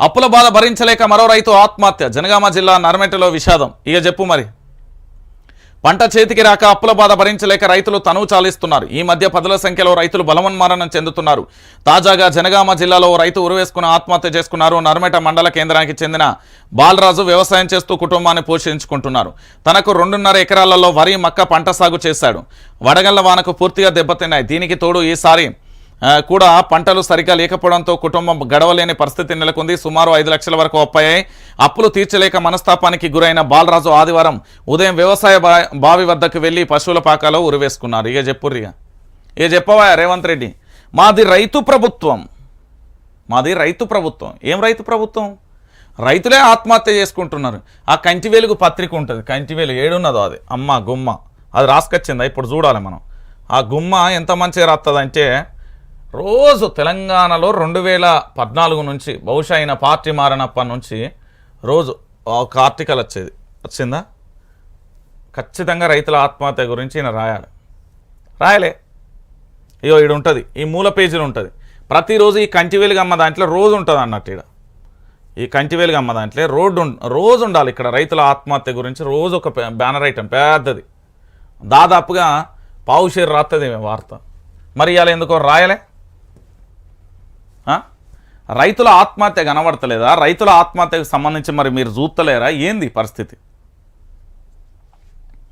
అప్పుల బాధ భరించలేక మరో రైతు ఆత్మహత్య. జనగామ జిల్లా నర్మెటలో విషాదం. ఇక చెప్పు మరి. పంట చేతికి రాక అప్పుల బాధ భరించలేక రైతులు తనువు చాలిస్తున్నారు. ఈ మధ్య పదుల సంఖ్యలో రైతులు బలవన్మరణం చెందుతున్నారు. తాజాగా జనగామ జిల్లాలో రైతు ఉరువేసుకుని ఆత్మహత్య చేసుకున్నారు. నర్మేట మండల కేంద్రానికి చెందిన బాలరాజు వ్యవసాయం చేస్తూ కుటుంబాన్ని పోషించుకుంటున్నారు. తనకు రెండున్నర ఎకరాలలో వరి మక్క పంట సాగు చేశాడు. వడగళ్ళ వానకు పూర్తిగా దెబ్బతిన్నాయి. దీనికి తోడు ఈసారి కూడా పంటలు సరిగా లేకపోవడంతో కుటుంబం గడవలేని పరిస్థితి నెలకొంది. సుమారు ఐదు లక్షల వరకు అప్పయ్యాయి అప్పులు తీర్చలేక మనస్తాపానికి గురైన బాలరాజు ఆదివారం ఉదయం వ్యవసాయ బా- బావి వద్దకు వెళ్ళి పశువుల పాకాలో ఉరివేసుకున్నారు. ఇక చెప్పుర్రిగా ఇక చెప్పవా రేవంత్ రెడ్డి? మాది రైతు ప్రభుత్వం. మాది రైతు ప్రభుత్వం. ఏం రైతు ప్రభుత్వం? రైతులే ఆత్మహత్య చేసుకుంటున్నారు. ఆ కంటి వెలుగు పత్రిక ఉంటుంది. కంటి వెలుగు ఏడున్నదో అది. అమ్మ గుమ్మ. అది రాసుకొచ్చిందా? ఇప్పుడు చూడాలి మనం. ఆ గుమ్మ ఎంత మంచిగా రాస్తుందంటే రోజు తెలంగాణలో రెండు వేల పద్నాలుగు నుంచి బహుశా అయిన పార్టీ మారినప్పటి నుంచి రోజు ఒక ఆర్టికల్ వచ్చేది. వచ్చిందా? ఖచ్చితంగా రైతుల ఆత్మహత్య గురించి ఈయన రాయాలి. రాయలే. అయ్యో ఈడు ఉంటుంది. ఈ మూల పేజీలు ఉంటుంది. ప్రతిరోజు ఈ కంటివేలుగమ్మ దాంట్లో రోజు ఉంటుంది అన్నట్టు ఈడ. ఈ కంటివేలుగమ్మ దాంట్లో రోడ్డు రోజు ఉండాలి ఇక్కడ రైతుల ఆత్మహత్య గురించి. రోజు ఒక బ్యానర్ ఐటమ్ పెద్దది. దాదాపుగా పావుషేరు రాస్తుంది వార్త. మరి ఇవాళ ఎందుకో రాయలే? రైతుల ఆత్మహత్య కనబడతలేదా? రైతుల ఆత్మహత్యకు సంబంధించి మరి మీరు చూస్తలేరా ఏంది పరిస్థితి?